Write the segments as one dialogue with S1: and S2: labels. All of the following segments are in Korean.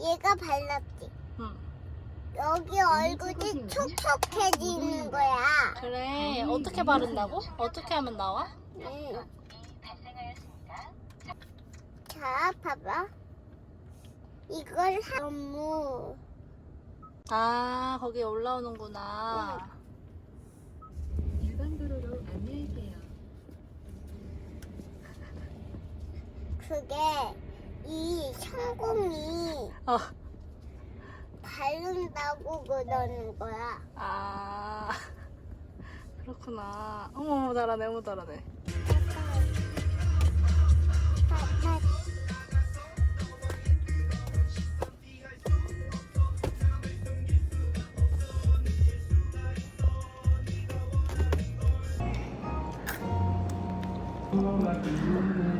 S1: 얘가 발랐지.
S2: 응.
S1: 여기 얼굴이 촉촉해지는 거야.
S2: 그래. 어떻게 바른다고? 어떻게 하면 나와?
S1: 응. 자, 봐봐. 이걸 너무
S2: 아, 거기에 올라오는구나.
S3: 일반 도로로.
S1: 그게 이 성공이
S2: 어.
S1: 바른다고 그러는 거야.
S2: 아. 그렇구나. 어머, 잘하네, 어머, 잘하네.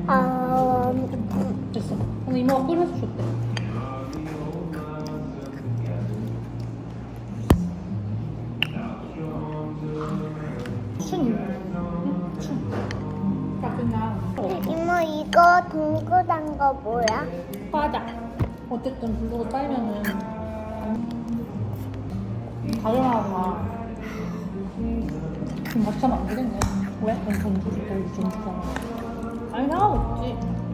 S1: 아,
S2: 됐어. 오늘 이모가 끓여서 줬대. 춘. 응? 춘. 아, 그냥. 어.
S1: 이모 이거 동그란 거 뭐야?
S2: 과자. 어쨌든 빨면은 가져나가. 그럼 같이 하면 안 되겠네. 왜? 넌 전주지, 너 전주잖아. 아니, 상관없지.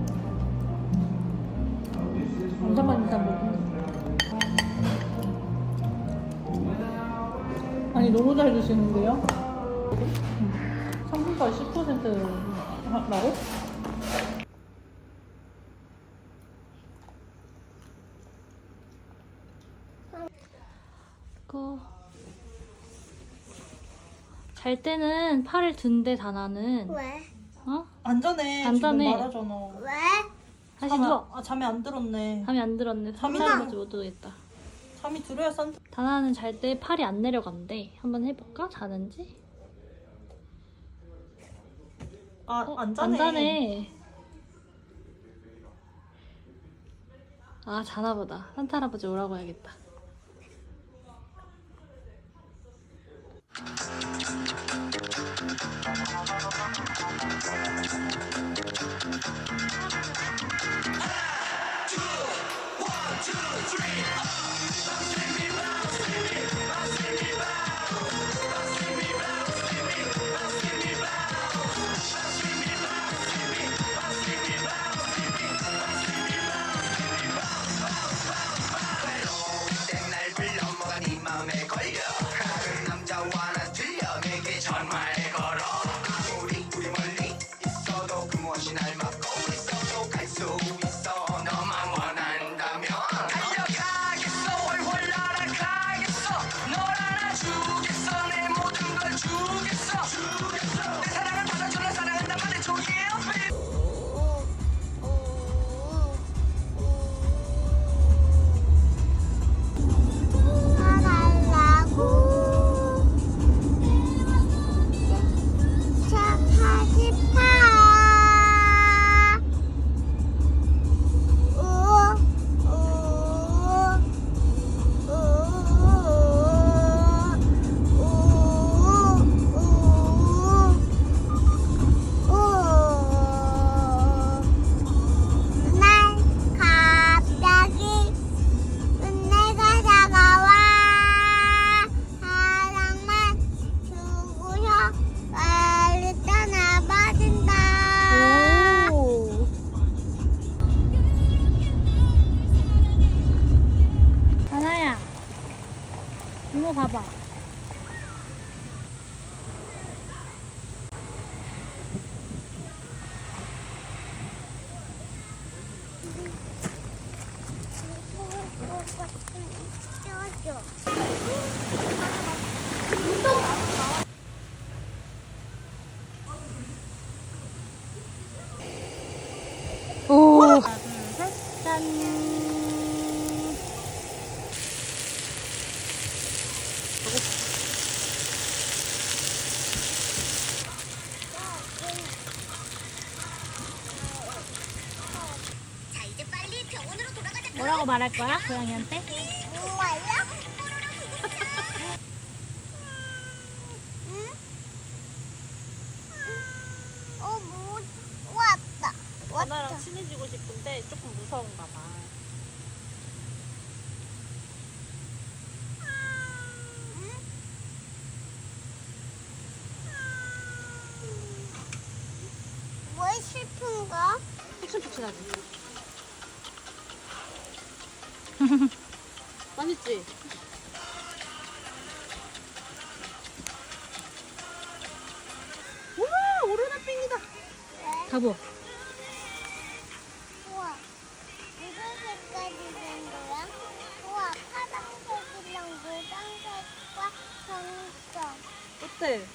S2: 아니, 너무 잘 드시는데요? 응. 상품가 10%라고? 그... 잘 때는 팔을 든대 다나는
S1: 왜?
S2: 어?
S4: 안전해.
S2: 안전해.
S4: 지금 말하잖아.
S1: 왜?
S2: 다시
S4: 잠이,
S2: 누워
S4: 아, 잠이 안 들었네.
S2: 잠이 안 들었네
S4: 잠이
S2: 산타할아버지 못 오겠다
S4: 잠이 들어야 산.
S2: 다나는 잘 때 팔이 안 내려간대 한번 해볼까? 자는지?
S4: 아,
S2: 어,
S4: 안 자네.
S2: 안 자네 아 자나보다 산타 할아버지 오라고 해야겠다
S5: 이모
S2: 봐봐 뭐라고 말할 거야? 고양이한테? 친해지고 싶은데 조금 무서운가 봐.
S5: 뭘 슬픈가? 푹신푹신하지. 맛있지?
S6: 우와 오르는 빙이다.
S5: 가보.
S1: 우와. 무슨 색깔이 된 거야? 우와, 파란색이랑 노란색과 정점.
S6: 어때?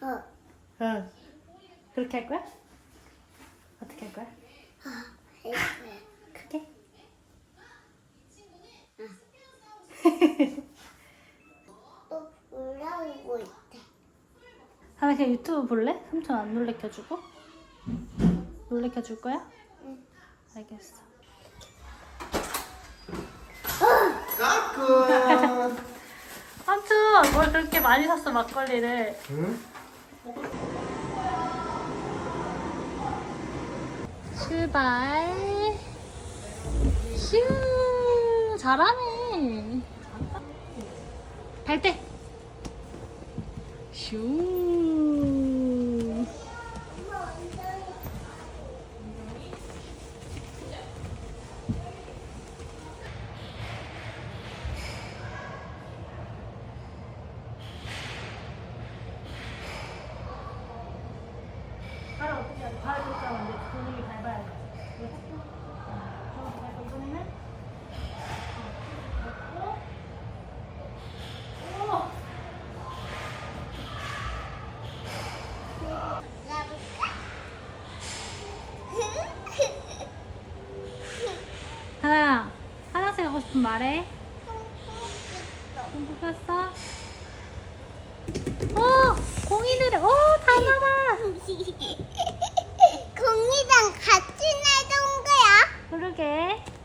S5: 어, 응. 그렇게 할 거야? 어떻게 할 거야? 크게?
S1: 또 올라오고 있다.
S5: 하나 그냥 유튜브 볼래? 삼촌 안 놀래켜주고? 놀래켜줄 거야?
S1: 응.
S5: 알겠어.
S7: 까꿍
S5: 삼촌 뭘 그렇게 많이 샀어 막걸리를?
S7: 응?
S5: 출발. 슈 잘하네. 갈 때. 슈. 발 어떻게 하지? 발 줬잖아. 이제 분위기 밟아야 돼. 이거 섞고. 저거 밟고 이번에는. 어, 넣고. 오! 하나야, 말해. 공부 폈어? 오! 공이들이, 오! 다 나가!
S1: 공이랑 같이 내던 거야?
S5: 그러게.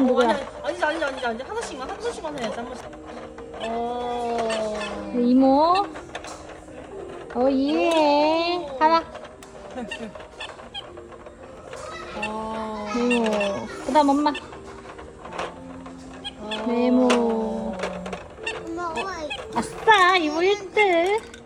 S5: 다음
S6: 어,
S5: 누구야?
S6: 아니 아니지 아니지 아니지 아니지 하나씩만 하나씩만 해야지 한 번씩. 어.
S5: 이모. 어, 예. 하나.
S6: 어.
S5: 네모. 그 다음 엄마. 네모.
S1: 엄마, 우와,
S5: 아싸, 이모 1등.